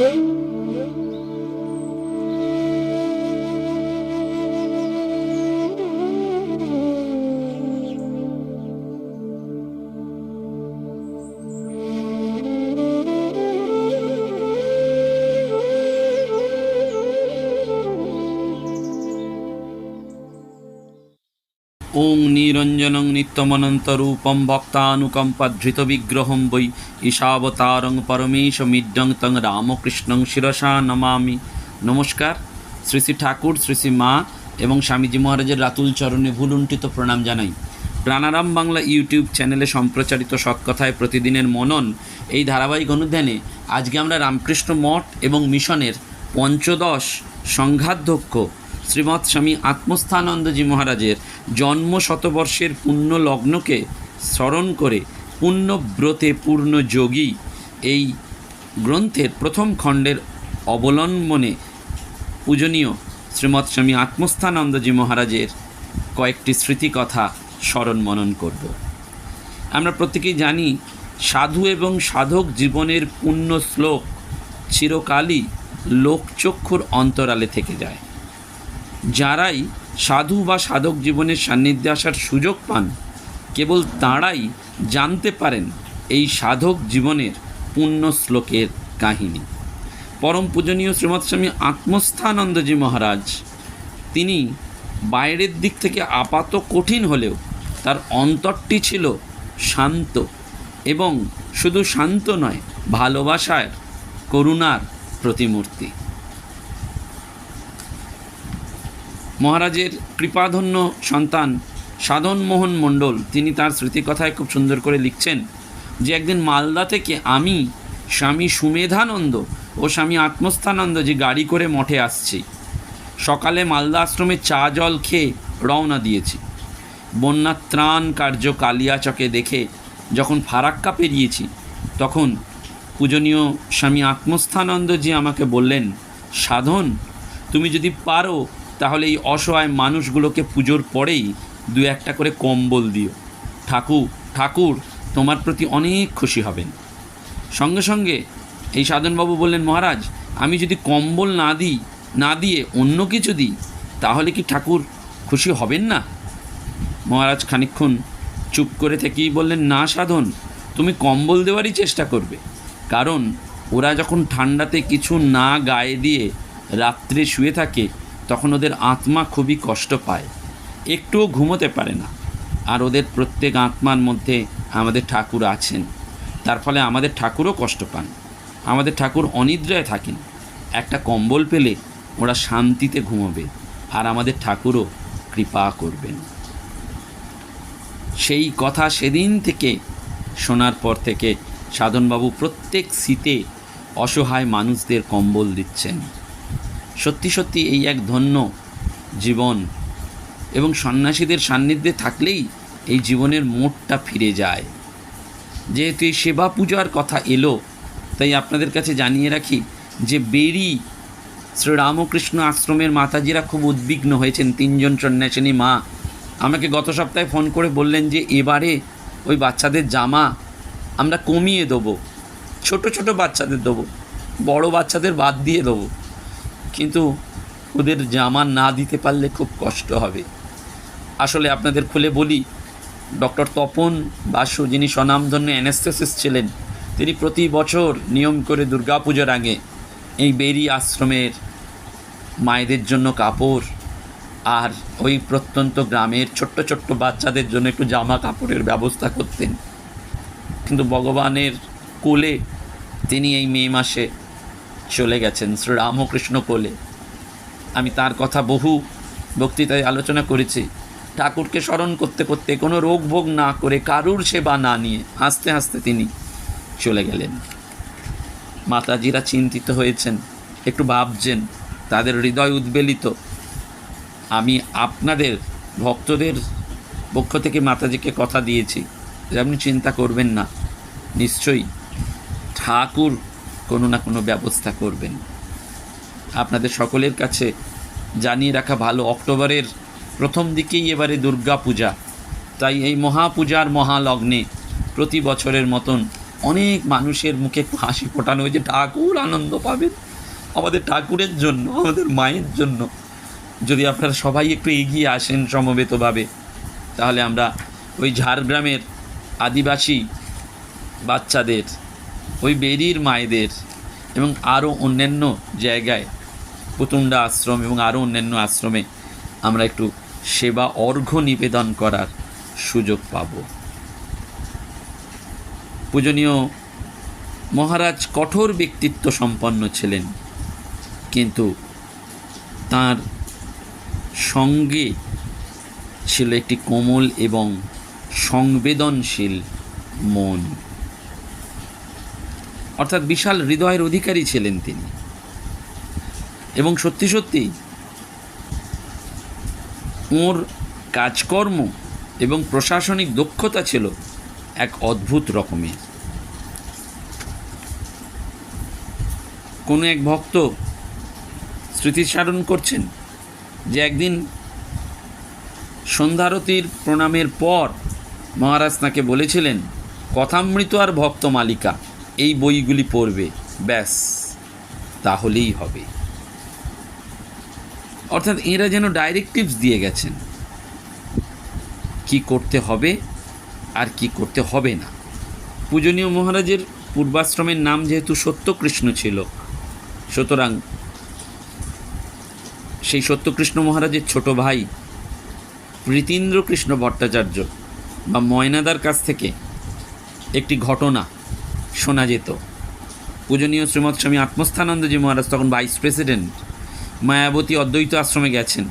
ওং নিরঞ্জনং নিত্যমনন্তরূপম ভক্তানুকম্পধৃতবিগ্রহং বৈ ঈশাবতারং পরমেশমিড্ডং তং রামকৃষ্ণং শিরসা নমামি নমস্কার শ্রী শ্রী ঠাকুর শ্রী শ্রী মা এবং স্বামীজি মহারাজের রাতুল চরণে ভুলুণ্ঠিত প্রণাম জানাই। প্রাণারাম বাংলা ইউটিউব চ্যানেলে সম্প্রচারিত সৎকথায় প্রতিদিনের মনন এই ধারাবাহিক অনুধ্যানে আজকে আমরা রামকৃষ্ণ মঠ এবং মিশনের পঞ্চদশ সংঘাধ্যক্ষ শ্রীমৎ স্বামী আত্মস্থানন্দজি মহারাজের জন্ম শতবর্ষের পুণ্য লগ্নকে স্মরণ করে পুণ্যব্রতে পূর্ণ যোগী এই গ্রন্থের প্রথম খণ্ডের অবলম্বনে পূজনীয় শ্রীমৎ স্বামী আত্মস্থানন্দজি মহারাজের কয়েকটি স্মৃতিকথা স্মরণ মনন করব। আমরা প্রত্যেকেই জানি, সাধু এবং সাধক জীবনের পুণ্য শ্লোক চিরকালই লোকচক্ষুর অন্তরালে থেকে যায়। যারাই সাধু বা সাধক জীবনের সান্নিধ্যে আসার সুযোগ পান, কেবল তাঁরাই জানতে পারেন এই সাধক জীবনের পুণ্য শ্লোকের কাহিনী। পরম পূজনীয় শ্রীমৎ স্বামী আত্মস্থানন্দজি মহারাজ, তিনি বাইরের দিক থেকে আপাত কঠিন হলেও তার অন্তরটি ছিল শান্ত এবং শুধু শান্ত নয়, ভালোবাসার, করুণার প্রতিমূর্তি। মহারাজের কৃপাধন্য সন্তান সাধনমোহন মণ্ডল, তিনি তার স্মৃতিকথায় খুব সুন্দর করে লিখছেন যে একদিন মালদা থেকে আমি স্বামী সুমেধানন্দ ও স্বামী আত্মস্থানন্দ যে গাড়ি করে মঠে আসছি, সকালে মালদা আশ্রমে চা জল খেয়ে রওনা দিয়েছি। বন্যা ত্রাণ কার্য কালিয়াচকে দেখে যখন ফারাক্কা পেরিয়েছি, তখন পূজনীয় স্বামী আত্মস্থানন্দ যে আমাকে বললেন, সাধন, তুমি যদি পারো তাহলে এই অসহায় মানুষগুলোকে পুজোর পরেই দু একটা করে কম্বল দিও। ঠাকুর ঠাকুর, তোমার প্রতি অনেক খুশি হবেন। সঙ্গে সঙ্গে এই সাধনবাবু বললেন, মহারাজ, আমি যদি কম্বল না দিই, না দিয়ে অন্য কিছু দিই, তাহলে কি ঠাকুর খুশি হবেন না? মহারাজ খানিক্ষণ চুপ করে থেকেই বললেন, না সাধন, তুমি কম্বল দেওয়ারই চেষ্টা করবে। কারণ ওরা যখন ঠান্ডাতে কিছু না গায়ে দিয়ে রাত্রে শুয়ে থাকে তখন ওদের আত্মা খুবই কষ্ট পায়। একটুও ঘুমোতে পারে না। আর ওদের প্রত্যেক আত্মার মধ্যে আমাদের ঠাকুর আছেন। তার ফলে আমাদের ঠাকুরও কষ্ট পান। আমাদের ঠাকুর অনিদ্রায় থাকেন। একটা কম্বল পেলে ওরা শান্তিতে ঘুমোবে আর আমাদের ঠাকুরও কৃপা করবেন। সেই কথা সেদিন থেকে, শোনার পর থেকে সাধনবাবু প্রত্যেক শীতে অসহায় মানুষদের কম্বল দিচ্ছেন। সত্যি সত্যি এই এক ধন্য জীবন। এবং সন্ন্যাসীদের সান্নিধ্যে থাকলেই এই জীবনের মোড়টা ফিরে যায়। যেহেতু এই সেবা পূজার কথা এলো, তাই আপনাদের কাছে জানিয়ে রাখি যে বেরি শ্রীরামকৃষ্ণ আশ্রমের মাতাজিরা খুব উদ্বিগ্ন হয়েছেন। তিনজন সন্ন্যাসিনী মা আমাকে গত সপ্তাহে ফোন করে বললেন যে, এবারে ওই বাচ্চাদের জামা আমরা কমিয়ে দেবো। ছোট ছোট বাচ্চাদের দেবো। বড় বাচ্চাদের বাদ দিয়ে দেবো। কিন্তু ওদের জামা না দিতে পারলে খুব কষ্ট হবে। আসলে আপনাদের খুলে বলি, ডক্টর তপন বাসু যিনি স্বনামধন্য অ্যানেস্থেসিস ছিলেন, তিনি প্রতি বছর নিয়ম করে দুর্গাপুজোর আগে এই বেরি আশ্রমের মায়েদের জন্য কাপড় আর ওই প্রত্যন্ত গ্রামের ছোট্ট ছোট্ট বাচ্চাদের জন্য একটু জামা কাপড়ের ব্যবস্থা করতেন। কিন্তু ভগবানের কোলে তিনি এই মে মাসে চলে গেছেন শ্রীরামকৃষ্ণ কোলে। আমি তার কথা বহু বক্তৃতায় আলোচনা করেছি। ঠাকুরকে স্মরণ করতে করতে কোনো রোগ ভোগ না করে কারুর সেবা না নিয়ে হাসতে হাসতে তিনি চলে গেলেন। মাতাজিরা চিন্তিত হয়েছেন, একটু ভাবছেন, তাদের হৃদয় উদ্বেলিত। আমি আপনাদের ভক্তদের পক্ষ থেকে মাতাজিকে কথা দিয়েছি, যে আপনি চিন্তা করবেন না। নিশ্চয়ই ঠাকুর কোনো না কোনো ব্যবস্থা করবেন। আপনাদের সকলের কাছে জানিয়ে রাখা ভালো, অক্টোবরের প্রথম দিকেই এবারে দুর্গা পূজা। তাই এই মহাপূজার মহালগ্নে প্রতি বছরের মতন অনেক মানুষের মুখে হাসি ফোটানো হয়েছে ঠাকুর আনন্দ পাবেন। আমাদের ঠাকুরের জন্য, আমাদের মায়ের জন্য। যদি আপনারা সবাই একটু এগিয়ে আসেন সমবেতভাবে, তাহলে আমরা ওই ঝাড়গ্রামের আদিবাসী বাচ্চাদের ওই বেরির মায়েদের এবং আরও অন্যান্য জায়গায় পুতুন্ডা আশ্রম এবং আরও অন্যান্য আশ্রমে আমরা একটু সেবা, অর্ঘ্য নিবেদন করার সুযোগ পাব। পূজনীয়, মহারাজ কঠোর ব্যক্তিত্ব সম্পন্ন ছিলেন, কিন্তু তার সঙ্গে ছিল একটি কোমল এবং সংবেদনশীল মন। অর্থাৎ বিশাল হৃদয়ের অধিকারী ছিলেন তিনি। এবং সত্যি সত্যি, ওঁর কাজকর্ম এবং প্রশাসনিক দক্ষতা ছিল এক অদ্ভুত রকমের। কোনো এক ভক্ত স্মৃতিচারণ করছেন যে একদিন সন্ধ্যারতির প্রণামের পর মহারাজ তাকে বলেছিলেন, কথামৃত আর ভক্ত মালিকা। এই বইগুলি পড়বে, ব্যাস, তাহলেই হবে। অর্থাৎ এরা যেন ডাইরেক্টিভস দিয়ে গেছেন। কি করতে হবে আর কি করতে হবে না। পূজনীয় মহারাজের পূর্বাশ্রমের নাম যেহেতু সত্যকৃষ্ণ ছিল, সুতরাং সেই সত্যকৃষ্ণ মহারাজের ছোট ভাই প্রীতীন্দ্র কৃষ্ণ ভট্টাচার্য বা ময়নাদার কাছ থেকে একটি ঘটনা শোনা যেত। পূজনীয় শ্রীমৎ স্বামী আত্মস্থানন্দজি মহারাজ তখন ভাইস প্রেসিডেন্ট, মায়াবতী অদ্বৈত আশ্রমে গেছেন।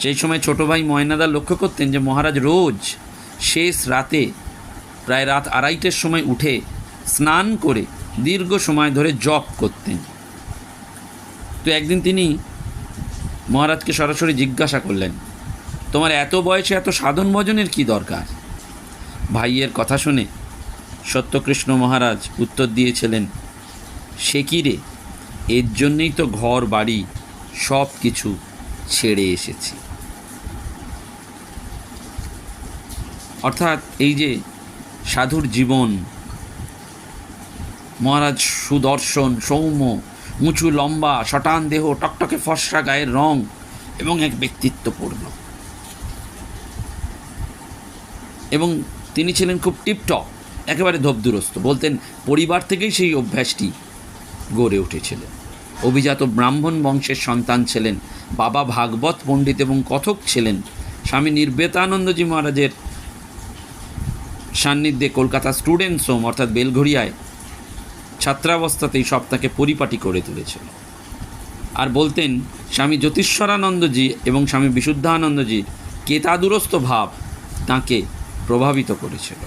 সেই সময় ছোট ভাই ময়নাদা লক্ষ্য করতেন যে মহারাজ রোজ শেষ রাতে প্রায় রাত আড়াইটের সময় উঠে স্নান করে দীর্ঘ সময় ধরে জপ করতেন। তো একদিন তিনি মহারাজকে সরাসরি জিজ্ঞাসা করলেন, তোমার এত বয়সে এত সাধন ভজনের কি দরকার? ভাইয়ের কথা শুনে সত্যকৃষ্ণ মহারাজ উত্তর দিয়েছিলেন, সে কি রে? এর জন্যেই তো ঘর, বাড়ি, সব কিছু ছেড়ে এসেছি। অর্থাৎ এই যে সাধুর জীবন, মহারাজ সুদর্শন, সৌম্য, উঁচু, লম্বা, শটান দেহ, টকটকে ফর্সা গায়ের রং এবং এক ব্যক্তিত্বপূর্ণ। এবং তিনি ছিলেন খুব টিপটপ। একেবারে ধবদুরস্ত বলতেন, পরিবার থেকেই সেই অভ্যাসটি গড়ে উঠেছিল। অভিজাত ব্রাহ্মণ বংশের সন্তান ছিলেন, বাবা ভাগবত পণ্ডিত এবং কথক ছিলেন। স্বামী নির্বেতানন্দজি মহারাজের সান্নিধ্যে কলকাতা স্টুডেন্টস হোম, অর্থাৎ বেলঘড়িয়ায়, ছাত্রাবস্থাতেই সব তাকে পরিপাটি করে তুলেছিল। আর বলতেন, স্বামী জ্যোতিষ্বরানন্দজি এবং স্বামী বিশুদ্ধানন্দজি কেতাদুরস্ত ভাব তাকে প্রভাবিত করেছিল।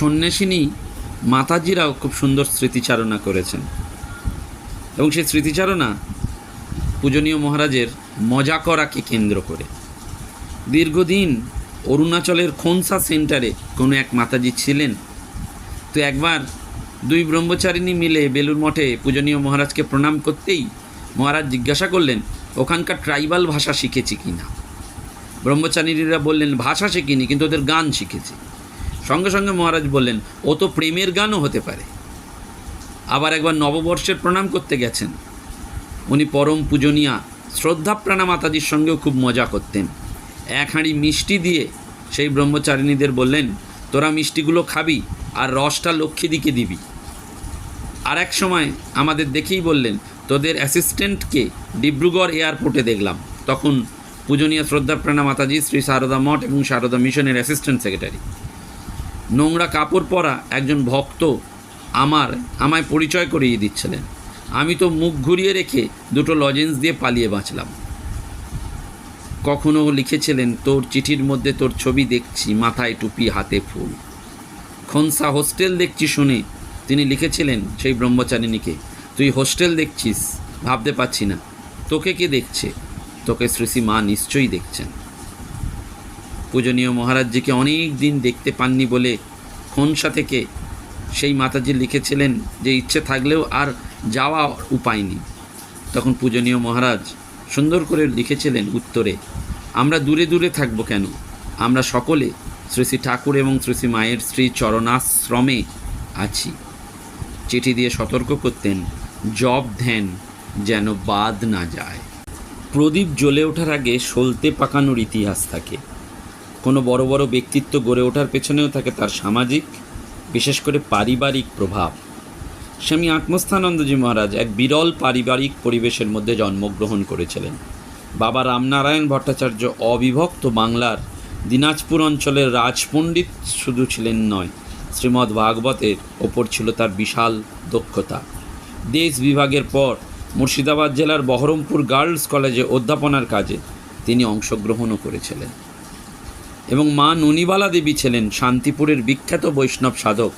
সন্ন্যাসিনী মাতাজিরাও খুব সুন্দর স্মৃতিচারণা করেছেন। এবং সেই স্মৃতিচারণা পূজনীয় মহারাজের মজা করাকে কেন্দ্র করে। দীর্ঘদিন অরুণাচলের খোনসা সেন্টারে কোনো এক মাতাজি ছিলেন। তো একবার দুই ব্রহ্মচারিণী মিলে বেলুর মঠে পূজনীয় মহারাজকে প্রণাম করতেই মহারাজ জিজ্ঞাসা করলেন, ওখানকার ট্রাইবাল ভাষা শিখেছি কি না? ব্রহ্মচারীরা বললেন, ভাষা শিখিনি, কিন্তু ওদের গান শিখেছি। সঙ্গে সঙ্গে মহারাজ বললেন, ও তো প্রেমের গানও হতে পারে। আবার একবার নববর্ষের প্রণাম করতে গেছেন। উনি পরম পূজনীয়া, শ্রদ্ধাপ্রাণা মাতাজির সঙ্গেও খুব মজা করতেন। এক হাঁড়ি মিষ্টি দিয়ে সেই ব্রহ্মচারিণীদের বললেন, তোরা মিষ্টিগুলো খাবি আর রসটা লক্ষ্মীদিকে দিবি। আর এক সময় আমাদের দেখেই বললেন, তোদের অ্যাসিস্ট্যান্টকে ডিব্রুগড় এয়ারপোর্টে দেখলাম। তখন পূজনীয় শ্রদ্ধাপ্রাণা মাতাজি, শ্রী সারদা মঠ এবং সারদা মিশনের অ্যাসিস্ট্যান্ট সেক্রেটারি নোংরা কাপড় পরা একজন ভক্ত আমার, আমায় পরিচয় করিয়ে দিচ্ছিলেন। আমি তো মুখ ঘুরিয়ে রেখে দুটো লজেন্স দিয়ে পালিয়ে বাঁচলাম। কখনো লিখেছিলেন, তোর চিঠির মধ্যে তোর ছবি দেখছি, মাথায় টুপি, হাতে ফুল। খনসা হোস্টেল দেখছি শুনে তিনি লিখেছিলেন সেই ব্রহ্মচারিণীকে, তুই হোস্টেল দেখছিস, ভাবতে পারছি না। তোকে কে দেখছে? তোকে শ্রীশ্রী মা নিশ্চয়ই দেখছেন। পূজনীয় মহারাজজিকে অনেক দিন দেখতে পাননি বলে খনসা থেকে সেই মাতাজি লিখেছিলেন যে ইচ্ছে থাকলেও আর যাওয়া উপায় নেই। তখন পূজনীয় মহারাজ সুন্দর করে লিখেছিলেন উত্তরে, আমরা দূরে দূরে থাকব কেন? আমরা সকলে শ্রী শ্রী ঠাকুর এবং শ্রী শ্রী মায়ের শ্রী চরণাশ্রমে আছি। চিঠি দিয়ে সতর্ক করতেন জব ধ্যান যেন বাদ না যায়। প্রদীপ জ্বলে ওঠার আগে সলতে পাকানোর ইতিহাস থাকে। কোনো বড় বড় ব্যক্তিত্ব গড়ে ওঠার পেছনেও থাকে তার সামাজিক, বিশেষ করে পারিবারিক প্রভাব। স্বামী আত্মস্থানন্দজি মহারাজ এক বিরল পারিবারিক পরিবেশের মধ্যে জন্মগ্রহণ করেছিলেন। বাবা রামনারায়ণ ভট্টাচার্য অবিভক্ত বাংলার দিনাজপুর অঞ্চলের রাজপণ্ডিত শুধু ছিলেন নয়, শ্রীমদ্ ভাগবতের ওপর ছিল তার বিশাল দক্ষতা। দেশ বিভাগের পর মুর্শিদাবাদ জেলার বহরমপুর গার্লস কলেজে অধ্যাপনার কাজে তিনি অংশগ্রহণও করেছিলেন। এবং মা ননিবালা দেবী ছিলেন শান্তিপুরের বিখ্যাত বৈষ্ণব সাধক,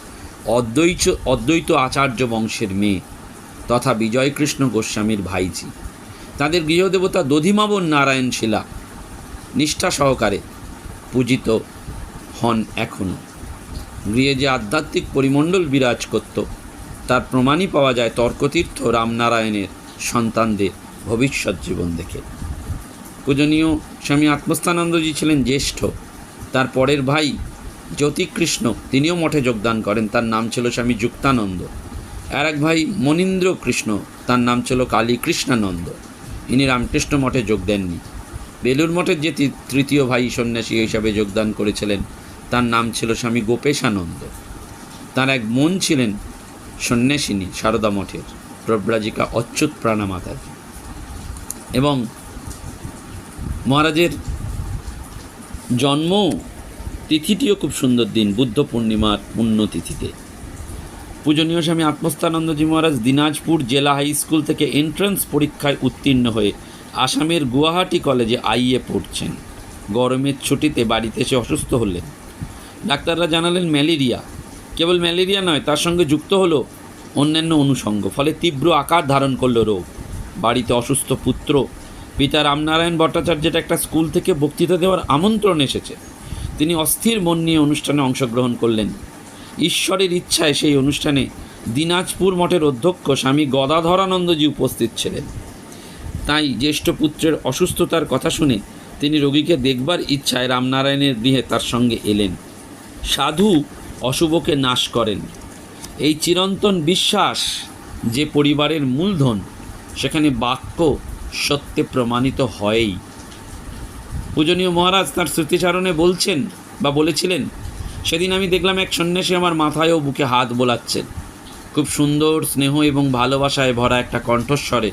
অদ্বৈত অদ্বৈত আচার্য বংশের মেয়ে তথা বিজয়কৃষ্ণ গোস্বামীর ভাইজি। তাদের গৃহদেবতা দধিমাবন নারায়ণ শিলা নিষ্ঠা সহকারে পূজিত হন এখনও গৃহে যে আধ্যাত্মিক পরিমণ্ডল বিরাজ করত, তার প্রমাণই পাওয়া যায় তর্কতীর্থ রামনারায়ণের সন্তানদের ভবিষ্যৎ জীবন দেখে। পূজনীয় স্বামী আত্মস্থানন্দজি ছিলেন জ্যেষ্ঠ তার পরের ভাই জ্যোতিকৃষ্ণ, তিনিও মঠে যোগদান করেন। তার নাম ছিল স্বামী যুক্তানন্দ। আর এক ভাই মনীন্দ্র কৃষ্ণ তার নাম ছিল কালী কৃষ্ণানন্দ ইনি রামকৃষ্ণ মঠে যোগ দেননি। বেলুর মঠের যে তৃতীয় ভাই সন্ন্যাসী হিসাবে যোগদান করেছিলেন, তার নাম ছিল স্বামী গোপেশানন্দ। তার এক মন ছিলেন সন্ন্যাসিনী সারদা মঠের প্রব্রাজিকা অচ্যুত প্রাণা মাতাজি এবং মহারাজের জন্ম? তিথিটিও খুব সুন্দর দিন, বুদ্ধ পূর্ণিমার পুণ্যতিথিতে। পূজনীয় স্বামী আত্মস্থানন্দজি মহারাজ দিনাজপুর জেলা হাই স্কুল থেকে এন্ট্রান্স পরীক্ষায় উত্তীর্ণ হয়ে আসামের গুয়াহাটি কলেজে আইএ পড়ছেন। গরমের ছুটিতে বাড়িতে এসে অসুস্থ হলেন। ডাক্তাররা জানালেন, ম্যালেরিয়া। কেবল ম্যালেরিয়া নয়, তার সঙ্গে যুক্ত হলো অন্যান্য অনুষঙ্গ, ফলে তীব্র আকার ধারণ করল রোগ। বাড়িতে অসুস্থ পুত্র পিতা রামনারায়ণ ভট্টাচার্যের একটা স্কুল থেকে বক্তৃতা দেওয়ার আমন্ত্রণ এসেছে। তিনি অস্থির মন নিয়ে অনুষ্ঠানে অংশগ্রহণ করলেন। ঈশ্বরের ইচ্ছায় সেই অনুষ্ঠানে দিনাজপুর মঠের অধ্যক্ষ স্বামী গদাধরানন্দজি উপস্থিত ছিলেন। তাই জ্যেষ্ঠ পুত্রের অসুস্থতার কথা শুনে তিনি রোগীকে দেখবার ইচ্ছায় রামনারায়ণের গৃহে তার সঙ্গে এলেন। সাধু অশুভকে নাশ করেন। এই চিরন্তন বিশ্বাস যে পরিবারের মূলধন, সেখানে বাক্য সত্যে প্রমাণিত হয়ই। পূজনীয় মহারাজ তার স্মৃতিচারণে বলছেন বা বলেছিলেন, সেদিন আমি দেখলাম এক সন্ন্যাসী আমার মাথায় ও বুকে হাত বোলাচ্ছেন। খুব সুন্দর, স্নেহ এবং ভালোবাসায় ভরা একটা কণ্ঠস্বরে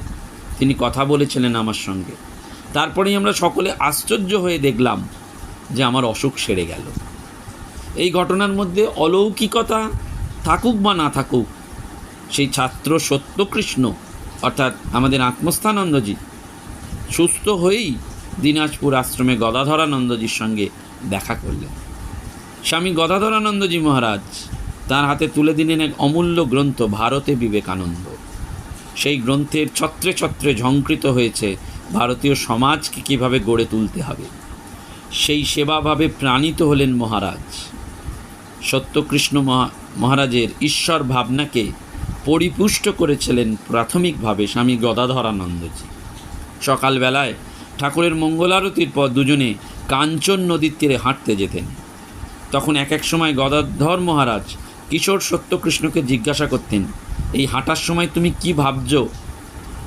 তিনি কথা বলেছিলেন আমার সঙ্গে। তারপরেই আমরা সকলে আশ্চর্য হয়ে দেখলাম যে আমার অসুখ সেরে গেল। এই ঘটনার মধ্যে অলৌকিকতা থাকুক বা না থাকুক, সেই ছাত্র সত্যকৃষ্ণ, অর্থাৎ আমাদের আত্মস্থানন্দজি সুস্থ হয়েই দিনাজপুর আশ্রমে গদাধরানন্দজির সঙ্গে দেখা করলেন। স্বামী গদাধরানন্দজি মহারাজ তার হাতে তুলে দিলেন এক অমূল্য গ্রন্থ, ভারতে বিবেকানন্দ। সেই গ্রন্থের ছত্রে ছত্রে ঝঙ্কৃত হয়েছে ভারতীয় সমাজকে কীভাবে গড়ে তুলতে হবে। সেই সেবাভাবে প্রাণিত হলেন মহারাজ। সত্যকৃষ্ণ মহা- মহারাজের ঈশ্বর ভাবনাকে পরিপুষ্ট করেছিলেন প্রাথমিকভাবে স্বামী গদাধরানন্দজি। সকালবেলায় ঠাকুরের মঙ্গলারতির পর দুজনে কাঞ্চন নদীর তীরে হাঁটতে যেতেন। তখন এক এক সময় গদাধর মহারাজ কিশোর সত্যকৃষ্ণকে জিজ্ঞাসা করতেন, এই হাঁটার সময় তুমি কি ভাবছ?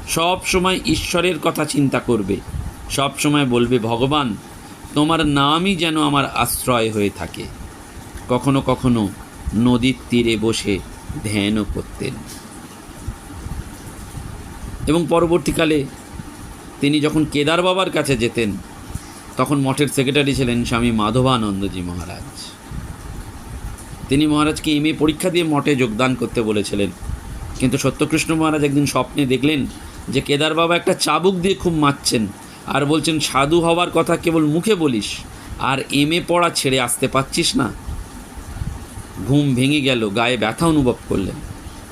সব সময় ঈশ্বরের কথা চিন্তা করবে। সব সময় বলবে, ভগবান, তোমার নামই যেন আমার আশ্রয় হয়ে থাকে। কখনো কখনো নদীর তীরে বসে ধ্যানও করতেন। এবং পরবর্তীকালে তিনি যখন কেদার বাবার কাছে যেতেন, তখন মঠের সেক্রেটারি ছিলেন স্বামী মাধবানন্দজি মহারাজ। তিনি মহারাজকে এম পরীক্ষা দিয়ে মঠে যোগদান করতে বলেছিলেন। কিন্তু সত্যকৃষ্ণ মহারাজ একদিন স্বপ্নে দেখলেন যে কেদার বাবা একটা চাবুক দিয়ে খুব মারছেন আর বলছেন, সাধু হওয়ার কথা কেবল মুখে বলিস, আর এম এ পড়া ছেড়ে আসতে পারছিস না। ঘুম ভেঙে গেল, গায়ে ব্যথা অনুভব করলেন।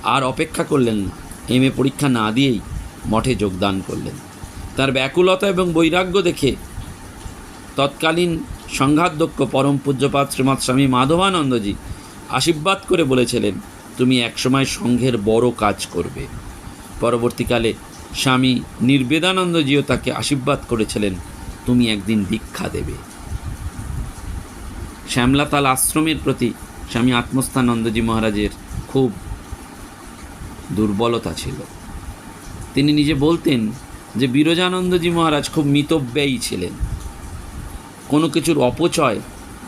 আর অপেক্ষা করলেন না, এম এ পরীক্ষা না দিয়েই মঠে যোগদান করলেন। তার ব্যাকুলতা এবং বৈরাগ্য দেখে তৎকালীন সংঘাধ্যক্ষ পরম পূজ্যপাত শ্রীমৎ স্বামী মাধবানন্দজি আশীর্বাদ করে বলেছিলেন, তুমি একসময় সংঘের বড় কাজ করবে। পরবর্তীকালে স্বামী নির্বেদানন্দজিও তাকে আশীর্বাদ করেছিলেন, তুমি একদিন দীক্ষা দেবে। শ্যামলাতাল আশ্রমের প্রতি স্বামী আত্মস্থানন্দজি মহারাজের খুব দুর্বলতা ছিল। তিনি নিজে বলতেন যে বিরজানন্দজি মহারাজ খুব মিতব্যয়ী ছিলেন। কোনো কিছুর অপচয়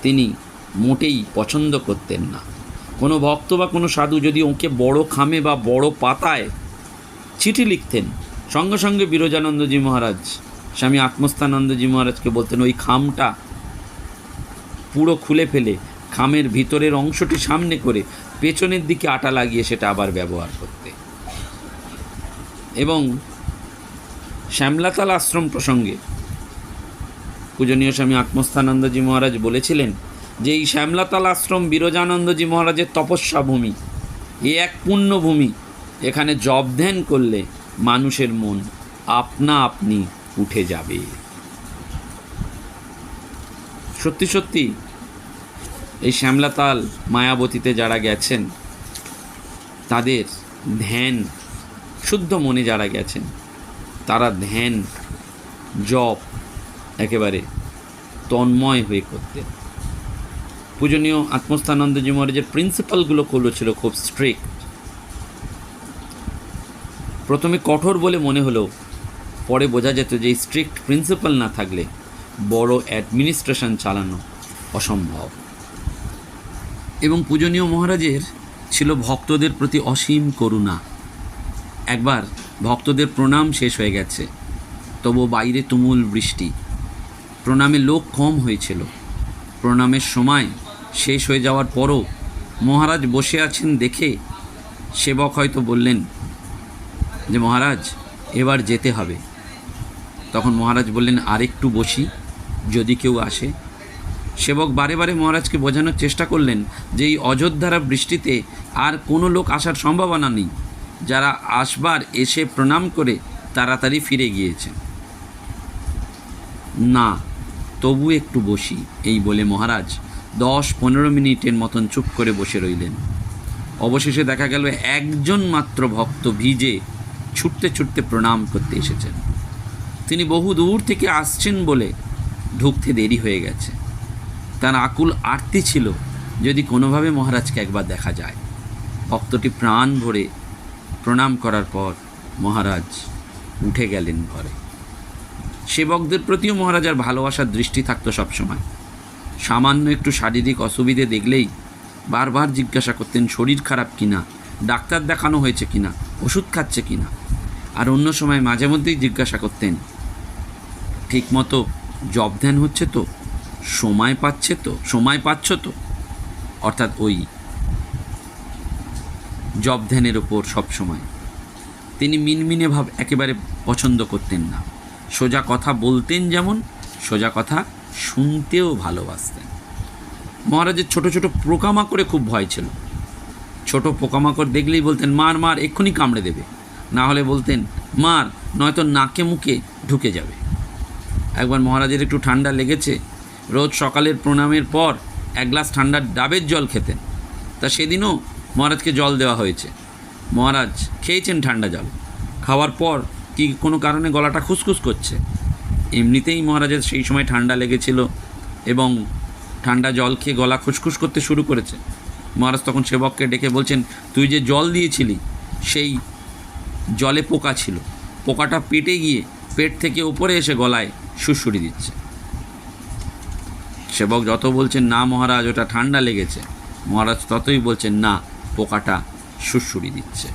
তিনি মোটেই পছন্দ করতেন না। কোনো ভক্ত বা কোনো সাধু যদি ওকে বড় খামে বা বড় পাতায় চিঠি লিখতেন, সঙ্গে সঙ্গে বিরজানন্দজি মহারাজ, স্বামী আত্মস্থানন্দজি মহারাজকে বলতেন, ওই খামটা পুরো খুলে ফেলে, খামের ভিতরের অংশটি সামনে করে পেছনের দিকে আটা লাগিয়ে সেটা আবার ব্যবহার করতে। এবং শ্যামলাতাল আশ্রম প্রসঙ্গে। পূজনীয় স্বামী আত্মস্থানন্দজি মহারাজ বলেছিলেন যে, এই শ্যামলাতাল আশ্রম বিরজানন্দজি মহারাজের তপস্যা ভূমি এ এক পুণ্যভূমি। এখানে জব ধ্যান করলে মানুষের মন আপনা আপনি উঠে যাবে। সত্যি সত্যি, এই শ্যামলাতাল মায়াবতীতে যারা গেছেন, তাদের ধ্যান, শুদ্ধ মনে যারা গেছেন তারা ধ্যান, জপ একেবারে তন্ময় হয়ে করতেন পূজনীয় আত্মস্থানন্দজি মহারাজের প্রিন্সিপালগুলো করল ছিল খুব স্ট্রিক্ট প্রথমে কঠোর বলে মনে হলো, পরে বোঝা যেত যে স্ট্রিক্ট প্রিন্সিপাল না থাকলে বড় অ্যাডমিনিস্ট্রেশন চালানো অসম্ভব। এবং পূজনীয় মহারাজের ছিল ভক্তদের প্রতি অসীম করুণা। একবার ভক্তদের প্রণাম শেষ হয়ে গেছে। তবু বাইরে তুমুল বৃষ্টি। প্রণামে লোক কম হয়েছিল। প্রণামের সময় শেষ হয়ে যাওয়ার পরও মহারাজ বসে আছেন দেখে সেবক হয়তো বললেন, যে মহারাজ, এবার যেতে হবে। তখন মহারাজ বললেন, আরেকটু বসি, যদি কেউ আসে। সেবক বারে বারে মহারাজকে বোঝানোর চেষ্টা করলেন যে এই অযোধ্যারা বৃষ্টিতে আর কোনো লোক আসার সম্ভাবনা নেই। যারা আসবার এসে প্রণাম করে তাড়াতাড়ি ফিরে গিয়েছেন। না, তবু একটু বসি, এই বলে মহারাজ দশ পনেরো মিনিটের মতন চুপ করে বসে রইলেন। অবশেষে দেখা গেল একজন মাত্র ভক্ত ভিজে ছুটতে ছুটতে প্রণাম করতে এসেছেন। তিনি বহু দূর থেকে আসছেন বলে ঢুকতে দেরি হয়ে গেছে। তার আকুল আরতি ছিল যদি কোনোভাবে মহারাজকে একবার দেখা যায়। ভক্তটি প্রাণ ভরে প্রণাম করার পর মহারাজ উঠে গেলেন ঘরে। সেবকদের প্রতিও মহারাজার ভালোবাসার দৃষ্টি থাকতো সবসময়। সামান্য একটু শারীরিক অসুবিধে দেখলেই বারবার জিজ্ঞাসা করতেন, শরীর খারাপ কিনা? ডাক্তার দেখানো হয়েছে কিনা? ওষুধ খাচ্ছে কিনা? আর অন্য সময় মাঝে মধ্যেই জিজ্ঞাসা করতেন, ঠিকমতো জব ধ্যান হচ্ছে তো? সময় পাচ্ছে তো? সময় পাচ্ছ তো? অর্থাৎ ওই জব ধ্যানের ওপর সবসময় তিনি মিনমিনে ভাব একেবারে পছন্দ করতেন না। সোজা কথা বলতেন যেমন, সোজা কথা শুনতেও ভালোবাসতেন। মহারাজের ছোট ছোট পোকামাকড়ে খুব ভয় ছিল। ছোট পোকামাকড় দেখলেই বলতেন, মার মার, এক্ষুনি কামড়ে দেবে। না হলে বলতেন, মার, নয়তো নাকে মুখে ঢুকে যাবে। একবার মহারাজের একটু ঠান্ডা লেগেছে। রোজ সকালের প্রণামের পর এক গ্লাস ঠান্ডার ডাবের জল খেতেন। তা সেদিনও মহারাজকে জল দেওয়া হয়েছে। মহারাজ খেয়েছেন ঠান্ডা জল। খাওয়ার পর কি কোনো কারণে গলাটা খুসখুস করছে? এমনিতেই মহারাজের সেই সময় ঠান্ডা লেগেছিল এবং ঠান্ডা জল খেয়ে গলা খুসখুস করতে শুরু করেছে। মহারাজ তখন সেবককে ডেকে বলছেন, তুই যে জল দিয়েছিলি, সেই জলে পোকা ছিল। পোকাটা পেটে গিয়ে পেট থেকে উপরে এসে গলায় সুড়সুড়ি দিচ্ছে। সেবক যত বলছেন, না মহারাজ, ওটা ঠান্ডা লেগেছে। মহারাজ ততই বলছেন, না পোকাটা সুড়সুড়ি দিচ্ছে।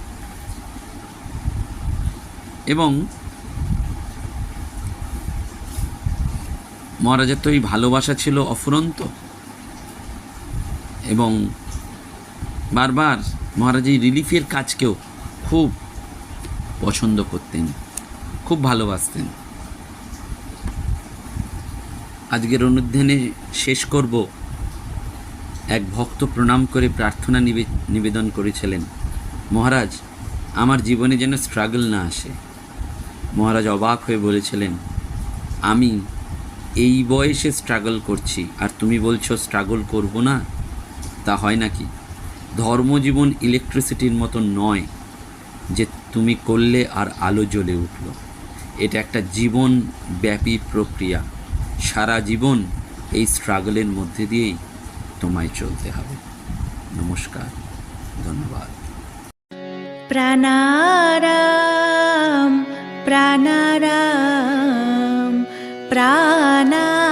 এবং মহারাজের তো এই ভালোবাসা ছিল অফুরন্ত। এবং বারবার মহারাজ এই রিলিফের কাজকেও খুব পছন্দ করতেন, খুব ভালোবাসতেন। আজকের অনুধ্যানে শেষ করব। এক ভক্ত প্রণাম করে প্রার্থনা নিবে- নিবেদন করেছিলেন, মহারাজ, আমার জীবনে যেন স্ট্রাগল না আসে। মহারাজ অবাক হয়ে বলেছিলেন, আমি এই বয়সে স্ট্রাগল করছি, আর তুমি বলছো স্ট্রাগল করব না? তা হয় নাকি? ধর্মজীবন ইলেকট্রিসিটির মতো নয় যে তুমি করলে আর আলো জ্বলে উঠল। এটা একটা জীবনব্যাপী প্রক্রিয়া। সারা জীবন এই স্ট্রাগলের মধ্যে দিয়েই তোমায় চলতে হবে। নমস্কার ধন্যবাদ। প্রাণারাম প্রাণারাম প্রাণারাম।